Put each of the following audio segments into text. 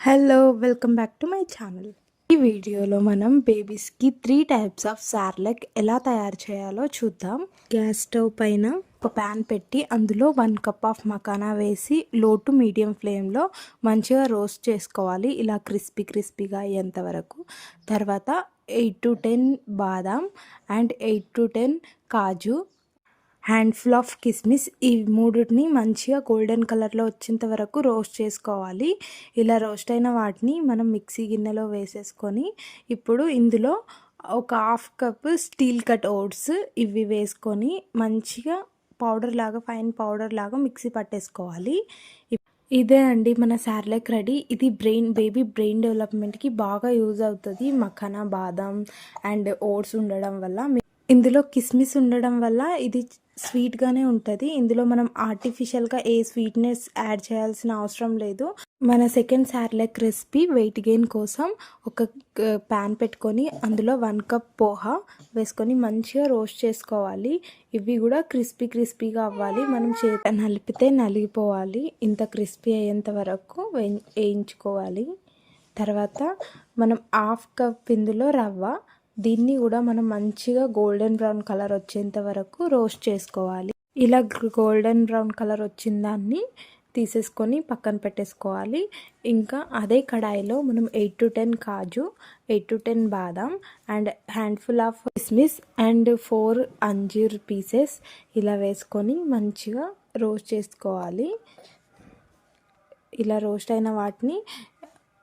Hello welcome back to my channel ఈ వీడియోలో మనం బేబీస్కి త్రీ టైప్స్ ఆఫ్ సార్లెక్ ఎలా తయారు చేయాలో చూద్దాం. గ్యాస్ స్టవ్ పైన ఒక ప్యాన్ పెట్టి అందులో వన్ కప్ ఆఫ్ మకానా వేసి లో టు మీడియం ఫ్లేమ్లో మంచిగా రోస్ట్ చేసుకోవాలి. ఇలా క్రిస్పీ క్రిస్పీగా అయ్యేంత వరకు. తర్వాత ఎయిట్ టు టెన్ బాదాం అండ్ ఎయిట్ టు టెన్ కాజు హ్యాండ్ఫుల్ ఆఫ్ కిస్మిస్ ఈ మూడుని మంచిగా గోల్డెన్ కలర్లో వచ్చేంత వరకు రోస్ట్ చేసుకోవాలి. ఇలా రోస్ట్ అయిన వాటిని మనం మిక్సీ గిన్నెలో వేసేసుకొని ఇప్పుడు ఇందులో ఒక half cup steel cut oats ఇవి వేసుకొని మంచిగా పౌడర్ లాగా ఫైన్ పౌడర్ లాగా మిక్సీ పట్టేసుకోవాలి. ఇదే అండి మన శార్లెక్ రెడీ. ఇది బ్రెయిన్ బేబీ బ్రెయిన్ డెవలప్మెంట్కి బాగా యూజ్ అవుతుంది. మఖానా బాదం అండ్ ఓట్స్ ఉండడం వల్ల ఇందులో కిస్మిస్ ఉండడం వల్ల ఇది స్వీట్గానే ఉంటుంది. ఇందులో మనం ఆర్టిఫిషియల్గా ఏ స్వీట్నెస్ యాడ్ చేయాల్సిన అవసరం లేదు. మన second Cerelac recipe weight gain కోసం ఒక ప్యాన్ పెట్టుకొని అందులో వన్ కప్ పోహా వేసుకొని మంచిగా రోస్ట్ చేసుకోవాలి. ఇవి కూడా క్రిస్పీ క్రిస్పీగా అవ్వాలి. మనం చేత నలిపితే నలిగిపోవాలి. ఇంత క్రిస్పీ అయ్యేంత వరకు వేయించుకోవాలి. తర్వాత మనం హాఫ్ కప్ ఇందులో రవ్వ దీన్ని కూడా మనం మంచిగా గోల్డెన్ బ్రౌన్ కలర్ వచ్చేంత వరకు రోస్ట్ చేసుకోవాలి. ఇలా గోల్డెన్ బ్రౌన్ కలర్ వచ్చిన దాన్ని తీసేసుకొని పక్కన పెట్టేసుకోవాలి. ఇంకా అదే కడాయిలో మనం ఎయిట్ టు టెన్ కాజు ఎయిట్ టు టెన్ బాదాం అండ్ హ్యాండ్ఫుల్ ఆఫ్ కిస్మిస్ అండ్ ఫోర్ అంజీర్ పీసెస్ ఇలా వేసుకొని మంచిగా రోస్ట్ చేసుకోవాలి. ఇలా రోస్ట్ అయిన వాటిని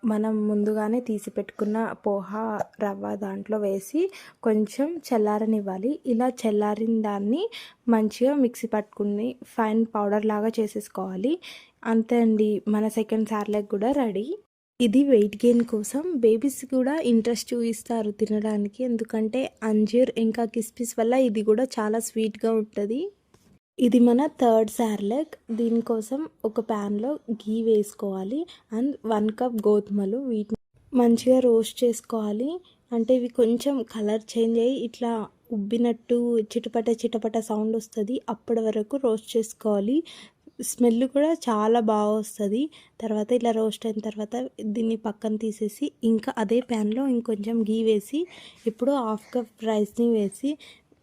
మనం ముందుగానే తీసి పెట్టుకున్న పోహా రవ్వ దాంట్లో వేసి కొంచెం చల్లారనివ్వాలి. ఇలా చల్లారిన దాన్ని మంచిగా మిక్సీ పట్టుకుని ఫైన్ పౌడర్ లాగా చేసేసుకోవాలి. అంతే అండి మన సెకండ్ సార్లకు కూడా రెడీ. ఇది వెయిట్ గెయిన్ కోసం. బేబీస్ కూడా ఇంట్రెస్ట్ చూపిస్తారు తినడానికి. ఎందుకంటే అంజీర్ ఇంకా కిస్మిస్ వల్ల ఇది కూడా చాలా స్వీట్గా ఉంటుంది. ఇది మన థర్డ్ శార్లెక్ దీనికోసం ఒక ప్యాన్లో గీ వేసుకోవాలి అండ్ వన్ కప్ గోధుమలు వీటిని మంచిగా రోస్ట్ చేసుకోవాలి. అంటే ఇవి కొంచెం కలర్ చేంజ్ అయ్యి ఇట్లా ఉబ్బినట్టు చిటపట చిటపట సౌండ్ వస్తుంది. అప్పటి వరకు రోస్ట్ చేసుకోవాలి. స్మెల్ కూడా చాలా బాగా వస్తుంది. తర్వాత ఇలా రోస్ట్ అయిన తర్వాత దీన్ని పక్కన తీసేసి ఇంకా అదే ప్యాన్లో ఇంకొంచెం గీ వేసి ఇప్పుడు హాఫ్ కప్ రైస్ని వేసి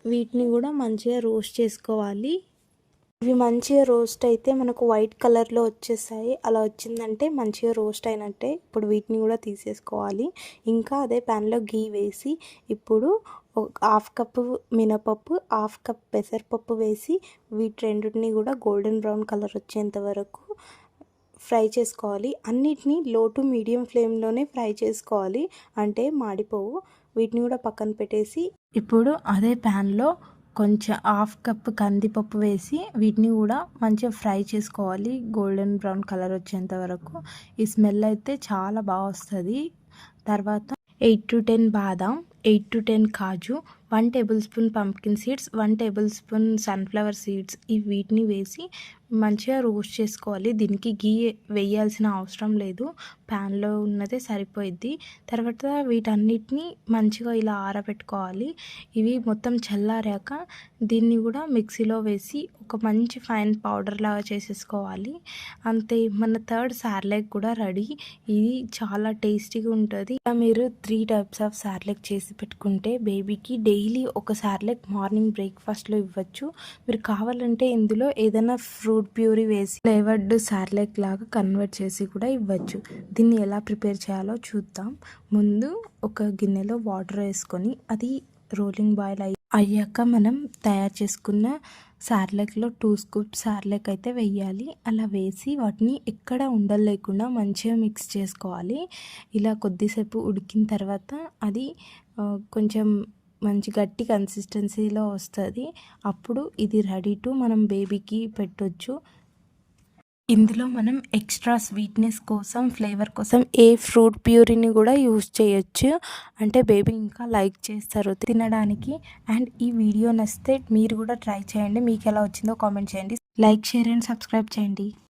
వీటిని కూడా మంచిగా రోస్ట్ చేసుకోవాలి. ఇవి మంచిగా రోస్ట్ అయితే మనకు వైట్ కలర్లో వచ్చేసాయి. అలా వచ్చిందంటే మంచిగా రోస్ట్ అయినట్టే ఇప్పుడు వీటిని కూడా తీసేసుకోవాలి. ఇంకా అదే ప్యాన్లో గీ వేసి ఇప్పుడు హాఫ్ కప్పు మినపప్పు హాఫ్ కప్ పెసరపప్పు వేసి వీటి రెండింటిని కూడా గోల్డెన్ బ్రౌన్ కలర్ వచ్చేంత వరకు ఫ్రై చేసుకోవాలి. అన్నిటినీ లో టు మీడియం ఫ్లేమ్లోనే ఫ్రై చేసుకోవాలి. అంటే మాడిపోవు. వీటిని కూడా పక్కన పెట్టేసి ఇప్పుడు అదే ప్యాన్లో కొంచెం హాఫ్ కప్ కందిపప్పు వేసి వీటిని కూడా మంచిగా ఫ్రై చేసుకోవాలి. గోల్డెన్ బ్రౌన్ కలర్ వచ్చేంత వరకు. ఈ స్మెల్ అయితే చాలా బాగా వస్తుంది. తర్వాత ఎయిట్ టు టెన్ బాదం. Eight to ten kaju one tablespoon pumpkin seeds one tablespoon sunflower seeds. ఈ వీటిని వేసి మంచిగా రోస్ట్ చేసుకోవాలి. దీనికి గీ వేయాల్సిన అవసరం లేదు. ప్యాన్లో ఉన్నదే సరిపోయిద్ది. తర్వాత వీటన్నిటిని మంచిగా ఇలా ఆరబెట్టుకోవాలి. ఇవి మొత్తం చల్లారాక దీన్ని కూడా మిక్సీలో వేసి ఒక మంచి ఫైన్ పౌడర్ లాగా చేసేసుకోవాలి. అంతే మన థర్డ్ సార్లెక్ కూడా రెడీ. ఇది చాలా టేస్టీగా ఉంటుంది. మీరు త్రీ టైప్స్ ఆఫ్ సార్లెక్ చేసి పెట్టుకుంటే బేబీకి డైలీ ఒక లైక్ మార్నింగ్ బ్రేక్ఫాస్ట్లో ఇవ్వచ్చు. మీరు కావాలంటే ఇందులో ఏదైనా ఫ్రూట్ ప్యూరీ వేసి ఫ్లేవర్డ్ సార్లెక్ లాగా కన్వర్ట్ చేసి కూడా ఇవ్వచ్చు. దీన్ని ఎలా ప్రిపేర్ చేయాలో చూద్దాం. ముందు ఒక గిన్నెలో వాటర్ వేసుకొని అది రోలింగ్ బాయిల్ అయ్యి అయ్యాక మనం తయారు చేసుకున్న సార్లెక్లో టూ స్కూప్ సార్లెక్ అయితే వేయాలి అలా వేసి వాటిని ఎక్కడ ఉండలేకుండా మంచిగా మిక్స్ చేసుకోవాలి. ఇలా కొద్దిసేపు ఉడికిన తర్వాత అది కొంచెం మంచి గట్టి కన్సిస్టెన్సీలో వస్తుంది. అప్పుడు ఇది రెడీ టు మనం బేబీకి పెట్టొచ్చు. ఇందులో మనం ఎక్స్ట్రా స్వీట్నెస్ కోసం ఫ్లేవర్ కోసం ఏ ఫ్రూట్ ప్యూరీని కూడా యూస్ చేయొచ్చు. అంటే బేబీ ఇంకా లైక్ చేస్తారు తినడానికి. అండ్ ఈ వీడియో నచ్చితే మీరు కూడా ట్రై చేయండి. మీకు ఎలా వచ్చిందో కామెంట్ చేయండి. లైక్ షేర్ అండ్ సబ్స్క్రైబ్ చేయండి.